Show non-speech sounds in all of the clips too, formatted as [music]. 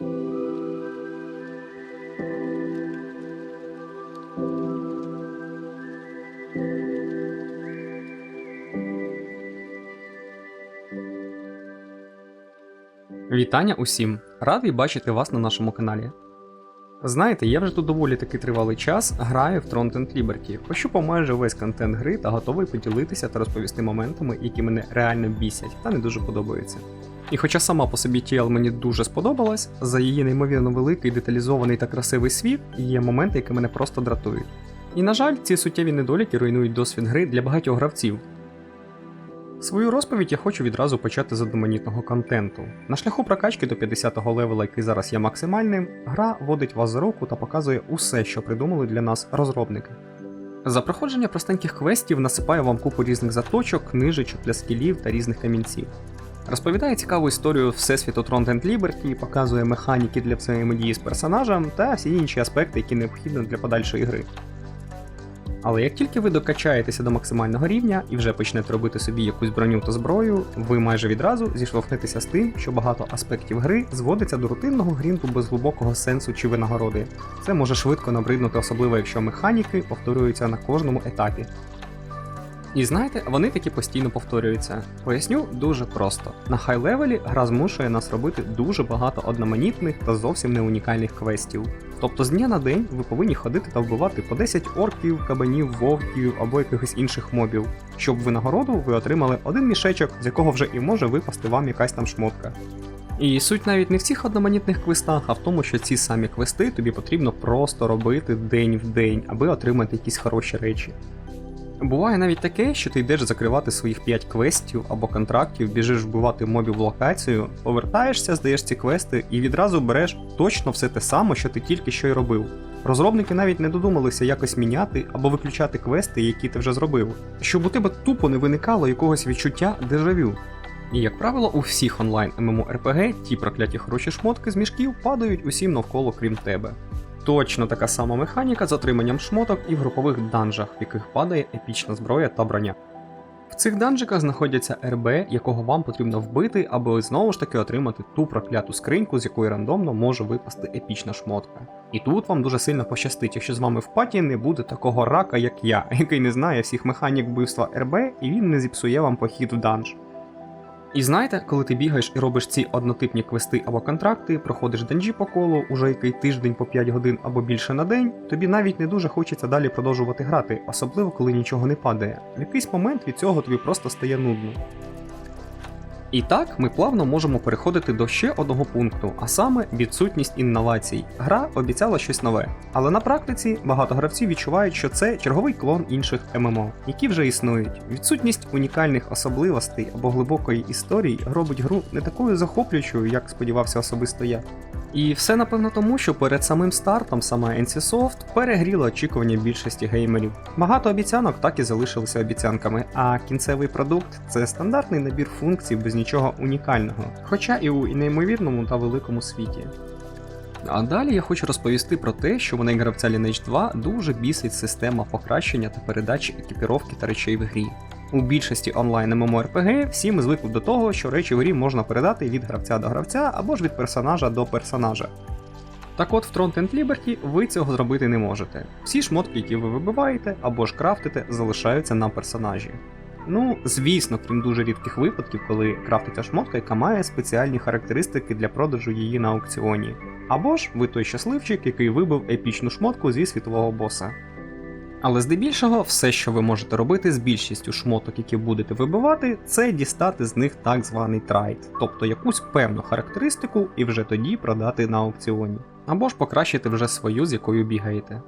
Вітання усім! Радий бачити вас на нашому каналі. Знаєте, я вже тут доволі таки тривалий час граю в Tron and Liberty, пощупав майже весь контент гри та готовий поділитися та розповісти моментами, які мене реально бісять та не дуже подобаються. І хоча сама по собі TL мені дуже сподобалась, за її неймовірно великий, деталізований та красивий світ є моменти, які мене просто дратують. І на жаль, ці суттєві недоліки руйнують досвід гри для багатьох гравців, Свою розповідь я хочу відразу почати з одноманітного контенту. На шляху прокачки до 50-го левела, який зараз є максимальним, гра водить вас за руку та показує усе, що придумали для нас розробники. За проходження простеньких квестів насипаю вам купу різних заточок, книжечок для скілів та різних камінців. Розповідає цікаву історію Всесвіту Tron Liberty, показує механіки для взаємодії з персонажем та всі інші аспекти, які необхідні для подальшої гри. Але як тільки ви докачаєтеся до максимального рівня і вже почнете робити собі якусь броню та зброю, ви майже відразу зіштовхнетеся з тим, що багато аспектів гри зводиться до рутинного грінту без глибокого сенсу чи винагороди. Це може швидко набриднути, особливо якщо механіки повторюються на кожному етапі. І знаєте, вони таки постійно повторюються. Поясню дуже просто: на хай левелі гра змушує нас робити дуже багато одноманітних та зовсім не унікальних квестів. Тобто з дня на день ви повинні ходити та вбивати по 10 орків, кабанів, вовків або якихось інших мобів, щоб винагороду ви отримали один мішечок, з якого вже і може випасти вам якась там шмотка. І суть навіть не в цих одноманітних квестах, а в тому, що ці самі квести тобі потрібно просто робити день в день, аби отримати якісь хороші речі. Буває навіть таке, що ти йдеш закривати своїх 5 квестів або контрактів, біжиш вбивати мобів в локацію, повертаєшся, здаєш ці квести і відразу береш точно все те саме, що ти тільки що й робив. Розробники навіть не додумалися якось міняти або виключати квести, які ти вже зробив, щоб у тебе тупо не виникало якогось відчуття дежавю. І як правило, у всіх онлайн MMORPG ті прокляті хороші шмотки з мішків падають усім навколо крім тебе. Точно така сама механіка з отриманням шмоток і в групових данжах, в яких падає епічна зброя та броня. В цих данжиках знаходяться РБ, якого вам потрібно вбити, аби знову ж таки отримати ту прокляту скриньку, з якої рандомно може випасти епічна шмотка. І тут вам дуже сильно пощастить, якщо з вами в паті не буде такого рака, як я, [laughs] який не знає всіх механік вбивства РБ, і він не зіпсує вам похід в данж. І знаєте, коли ти бігаєш і робиш ці однотипні квести або контракти, проходиш данжі по колу, уже який тиждень по 5 годин або більше на день, тобі навіть не дуже хочеться далі продовжувати грати, особливо коли нічого не падає. В якийсь момент від цього тобі просто стає нудно. І так ми плавно можемо переходити до ще одного пункту, а саме відсутність інновацій. Гра обіцяла щось нове, але на практиці багато гравців відчувають, що це черговий клон інших ММО, які вже існують. Відсутність унікальних особливостей або глибокої історії робить гру не такою захоплюючою, як сподівався особисто я. І все напевно тому, що перед самим стартом сама NCSoft перегріла очікування більшості геймерів. Багато обіцянок так і залишилися обіцянками, а кінцевий продукт це стандартний набір функцій без нічого унікального, хоча і у неймовірному та великому світі. А далі я хочу розповісти про те, що мене гравця Lineage 2 дуже бісить система покращення та передачі екіпіровки та речей в грі. У більшості онлайн MMORPG всі ми звикли до того, що речі в грі можна передати від гравця до гравця або ж від персонажа до персонажа. Так от в Tron and Liberty ви цього зробити не можете. Всі шмотки, які ви вибиваєте або ж крафтите, залишаються на персонажі. Ну, звісно, крім дуже рідких випадків, коли крафтиться шмотка, яка має спеціальні характеристики для продажу її на аукціоні. Або ж ви той щасливчик, який вибив епічну шмотку зі світового боса. Але здебільшого, все, що ви можете робити з більшістю шмоток, які будете вибивати, це дістати з них так званий трайд, тобто якусь певну характеристику і вже тоді продати на аукціоні. Або ж покращити вже свою, з якою бігаєте.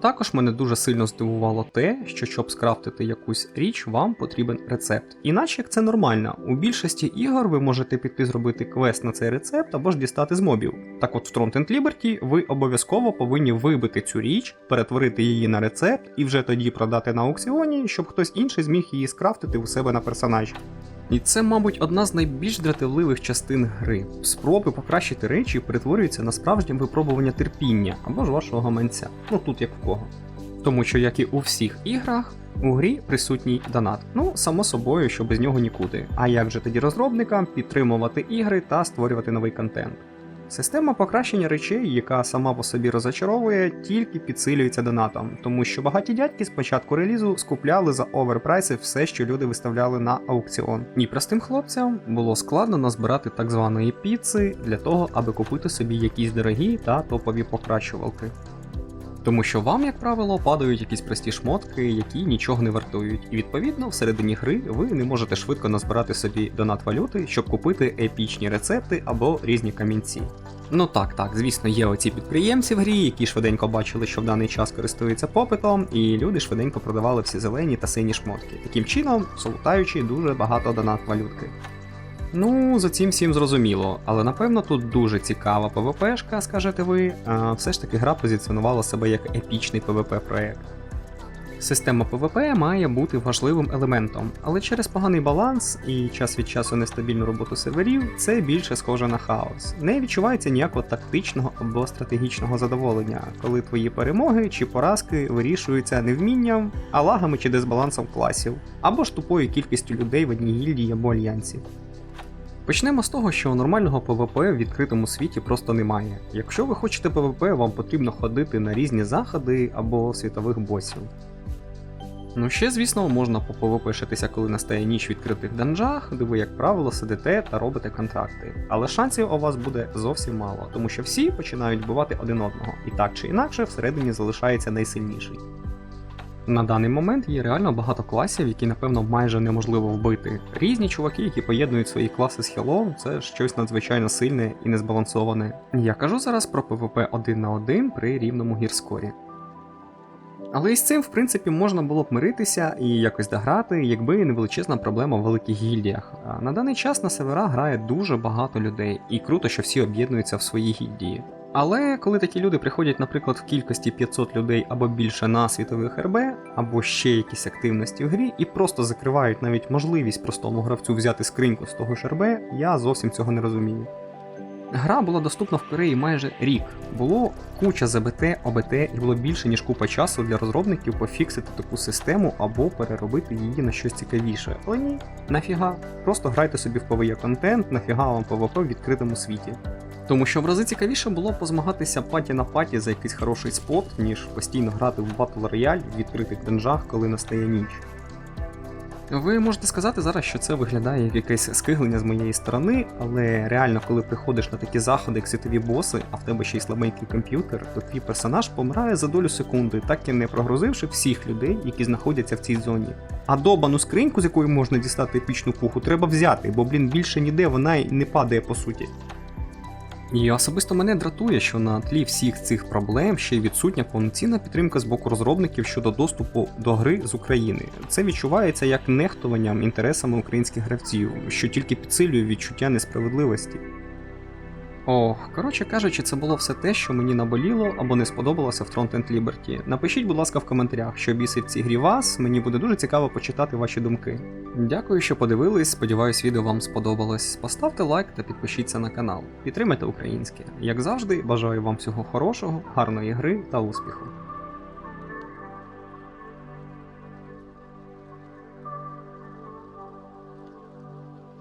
Також мене дуже сильно здивувало те, що щоб скрафтити якусь річ, вам потрібен рецепт. Іначе як це нормально, у більшості ігор ви можете піти зробити квест на цей рецепт або ж дістати з мобів. Так от в Tron and Liberty ви обов'язково повинні вибити цю річ, перетворити її на рецепт і вже тоді продати на аукціоні, щоб хтось інший зміг її скрафтити у себе на персонажі. І це, мабуть, одна з найбільш дратівливих частин гри. Спроби покращити речі перетворюються на справжнє випробування терпіння або ж вашого гаманця. Ну тут як в кого. Тому що, як і у всіх іграх, у грі присутній донат. Ну, само собою, що без нього нікуди. А як же тоді розробникам підтримувати ігри та створювати новий контент? Система покращення речей, яка сама по собі розочаровує, тільки підсилюється донатом, тому що багаті дядьки з початку релізу скупляли за оверпрайси все, що люди виставляли на аукціон. І простим хлопцям було складно назбирати так званої піци для того, аби купити собі якісь дорогі та топові покращувалки. Тому що вам, як правило, падають якісь прості шмотки, які нічого не вартують, і відповідно всередині гри ви не можете швидко назбирати собі донат валюти, щоб купити епічні рецепти або різні камінці. Ну так, так, звісно, є оці підприємці в грі, які швиденько бачили, що в даний час користуються попитом, і люди швиденько продавали всі зелені та сині шмотки, таким чином солутаючи дуже багато донат валютки. Ну, за цим всім зрозуміло, але напевно тут дуже цікава ПВПшка, скажете ви, а все ж таки гра позиціонувала себе як епічний ПВП-проект. Система ПВП має бути важливим елементом, але через поганий баланс і час від часу нестабільну роботу серверів це більше схоже на хаос. Не відчувається ніякого тактичного або стратегічного задоволення, коли твої перемоги чи поразки вирішуються не вмінням, а лагами чи дисбалансом класів, або ж тупою кількістю людей в одній гільдії або альянсі. Почнемо з того, що нормального ПВП в відкритому світі просто немає. Якщо ви хочете ПВП, вам потрібно ходити на різні заходи або світових босів. Ну ще, звісно, можна попвпшитися, коли настає ніч в відкритих данжах, де ви, як правило, сидите та робите контракти. Але шансів у вас буде зовсім мало, тому що всі починають вбивати один одного, і так чи інакше всередині залишається найсильніший. На даний момент є реально багато класів, які, напевно, майже неможливо вбити. Різні чуваки, які поєднують свої класи з хілом, це щось надзвичайно сильне і незбалансоване. Я кажу зараз про PvP 1 на 1 при рівному гірскорі. Але із цим, в принципі, можна було б миритися і якось дограти, якби не величезна проблема в великих гільдіях. На даний час на севера грає дуже багато людей, і круто, що всі об'єднуються в своїй гільдії. Але коли такі люди приходять, наприклад, в кількості 500 людей або більше на світових РБ, або ще якісь активності в грі, і просто закривають навіть можливість простому гравцю взяти скриньку з того ж РБ, я зовсім цього не розумію. Гра була доступна в Кореї майже рік. Було куча ЗБТ, ОБТ і було більше ніж купа часу для розробників пофіксити таку систему або переробити її на щось цікавіше. Але ні, нафіга. Просто грайте собі в ПВЕ контент, нафіга вам ПВП в відкритому світі. Тому що в рази цікавіше було позмагатися паті на паті за якийсь хороший спот, ніж постійно грати в Battle Royale в відкритих денжах, коли настає ніч. Ви можете сказати зараз, що це виглядає як якесь скиглення з моєї сторони, але реально, коли приходиш на такі заходи, як світові боси, а в тебе ще й слабенький комп'ютер, то твій персонаж помирає за долю секунди, так і не прогрузивши всіх людей, які знаходяться в цій зоні. А добану скриньку, з якої можна дістати епічну пуху, треба взяти, бо, блін, більше ніде вона й не падає по суті. І особисто мене дратує, що на тлі всіх цих проблем ще й відсутня повноцінна підтримка з боку розробників щодо доступу до гри з України. Це відчувається як нехтуванням інтересами українських гравців, що тільки підсилює відчуття несправедливості. Ох, коротше кажучи, це було все те, що мені наболіло або не сподобалося в Frontend Liberty. Напишіть, будь ласка, в коментарях, що бісить в цій грі вас, мені буде дуже цікаво почитати ваші думки. Дякую, що подивились, сподіваюсь, відео вам сподобалось. Поставте лайк та підпишіться на канал. Підтримайте українське. Як завжди, бажаю вам всього хорошого, гарної гри та успіху.